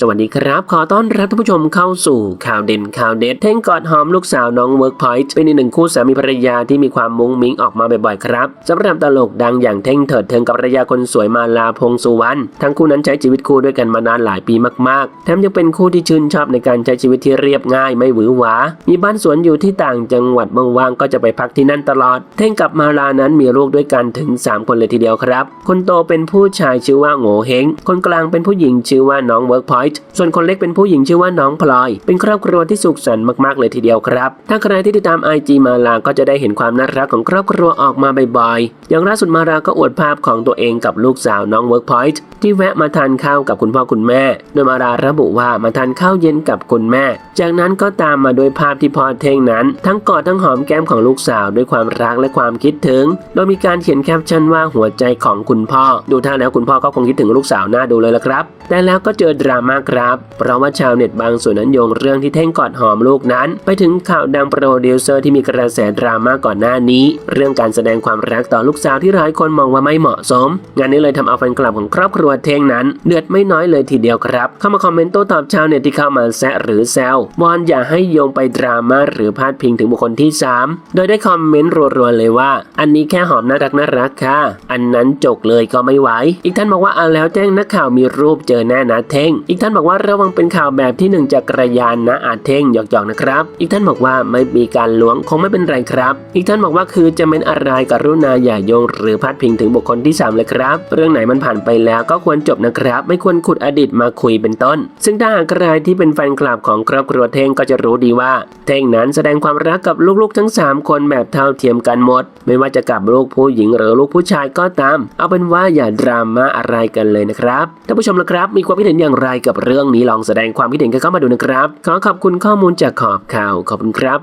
สวัสดีครับ ขอต้อนรับท่านผู้ชมเข้าสู่ข่าวเด่นข่าวเด็ดเท่งกอดหอมลูกสาวน้องเวิร์กพอยต์เป็นอีกหนึ่งคู่สามีภรรยาที่มีความมุ้งมิ้งออกมาบ่อยๆครับสำหรับตลกดังอย่างเท่งเถิดเทิงกับภรรยาคนสวยมาลาพงสุวรรณทั้งคู่นั้นใช้ชีวิตคู่ด้วยกันมานานหลายปีมากๆแถมยังเป็นคู่ที่ชื่นชอบในการใช้ชีวิตที่เรียบง่ายไม่หวือหวา มีบ้านสวนอยู่ที่ต่างจังหวัดว่างๆก็จะไปพักที่นั่นตลอด เท่งกับมาลานั้นมีลูกด้วยกันถึง 3 คนเลยทีเดียวครับ คนโตเป็นผู้ชายชื่อว่าโง่เฮงคนกลางเป็นผู้หญิงชื่อว่าน้องเวิร์กพอยต์ส่วนคนเล็กเป็นผู้หญิงชื่อว่าน้องพลอย เป็นครอบครัวที่สุขสันต์มากๆเลยทีเดียวครับ ถ้าใครที่ติดตาม IG มาลาก็จะได้เห็นความน่ารักของครอบครัวออกมาบ่อยๆ อย่างล่าสุดมาลาก็อวดภาพของตัวเองกับลูกสาวน้องเวิร์กพอยต์ที่แวะมาทานข้าวกับคุณพ่อคุณแม่ โดยมาลาระบุว่ามาทานข้าวเย็นกับคุณแม่ จากนั้นก็ตามมาด้วยภาพที่พอเท่งนั้น ทั้งกอดทั้งหอมแก้มของลูกสาวด้วยความรักและความคิดถึง โดยมีการเขียนแคปชั่นว่าหัวใจของคุณพ่อ ดูท่าแล้วคุณพ่อก็คงคิดถึงลูกสาวหน้าดูเลยละครับ แต่แล้วก็เจอดราม่าครับ เพราะว่าชาวเน็ตบางส่วนนั้นโยงเรื่องที่เท่งกอดหอมลูกนั้น ไปถึงข่าวดังโปรดิวเซอร์ที่มีกระแสดราม่าก่อนหน้านี้ เรื่องการแสดงความรักต่อลูกสาวที่หลายคนมองว่าไม่เหมาะสม งานนี้เลยทำเอาแฟนคลับของครอบครัวเท่งนั้น เดือดไม่น้อยเลยทีเดียวครับ เข้ามาคอมเมนต์โต้ตอบชาวเน็ตที่เข้ามาแซะหรือแซววอนอย่าให้โยงไปดราม่าหรือพาดพิงถึงบุคคลที่ 3 โดยได้คอมเมนต์รัวๆเลยว่า อันนี้แค่หอมน่ารักน่ารักค่ะ อันนั้นจกเลยก็ไม่ไหว อีกท่านบอกว่าเอาแล้วแจ้งนักข่าวมีรูปเจอแน่นะเท่งอีกท่านบอกว่าระวังเป็นข่าวแบบที่หนึ่งจากกระยานนะอาจเท่งหยอกๆนะครับ อีกท่านบอกว่าไม่มีการล้วงคงไม่เป็นไรครับ อีกท่านบอกว่าคือจะเป็นอะไรกรุณาอย่าโยง หรือพาดพิงถึงบุคคลที่สามเลยครับ เรื่องไหนมันผ่านไปแล้วก็ควรจบนะครับ ไม่ควรขุดอดีตมาคุยเป็นต้น ซึ่งถ้าหากใครที่เป็นแฟนคลับของครอบครัวเท่งก็จะรู้ดีว่า เท่งนั้นแสดงความรักกับลูกๆทั้ง 3 คนแบบเท่าเทียมกันหมด ไม่ว่าจะกับลูกผู้หญิงหรือลูกผู้ชายก็ตาม เอาเป็นว่าอย่าดราม่าอะไรกันเลยนะครับท่านผู้ชมละครับ มีความคิดเห็นอย่างไรกับกับเรื่องนี้ลองแสดงความคิดเห็นกันเข้ามาดูนะครับ ขอขอบคุณข้อมูลจากขอบข่าวขอบคุณครับ